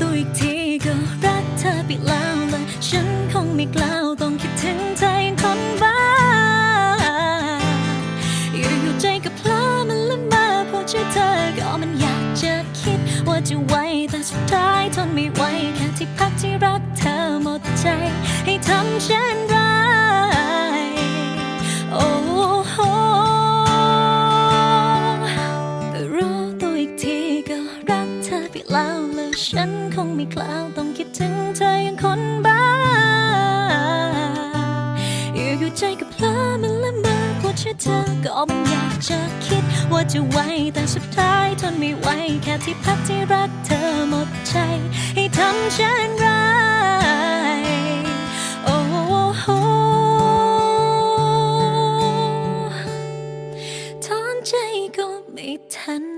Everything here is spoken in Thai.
ตัวอีกทีก็รักเธอไปแล้วและฉันคงไม่กล้าต้องคิดถึงเธออย่างคนบ้าอยู่ๆใจก็พลามันละเมาพอเจอเธอก็มันอยากจะคิดว่าจะไว้แต่สุดท้ายทนไม่ไหวแค่ที่พักที่รักเธอหมดใจ ให้ทำเช่นไรโอ้โหแต่รู้ตัวอีกที แล้วและฉันคงไม่กล้าวต้องคิดถึงเธออย่างคนบ้าอยู่อยู่ใจกับเพลอมันละเมอพอเชื่อเธอก็อมอยากจะคิดว่าจะไวแต่สุดท้ายทนไม่ไหวแค่ที่พักที่รักเธอหมดใจ ให้ทำฉันร้ายโอ้โอนใจก็ไม่ทัน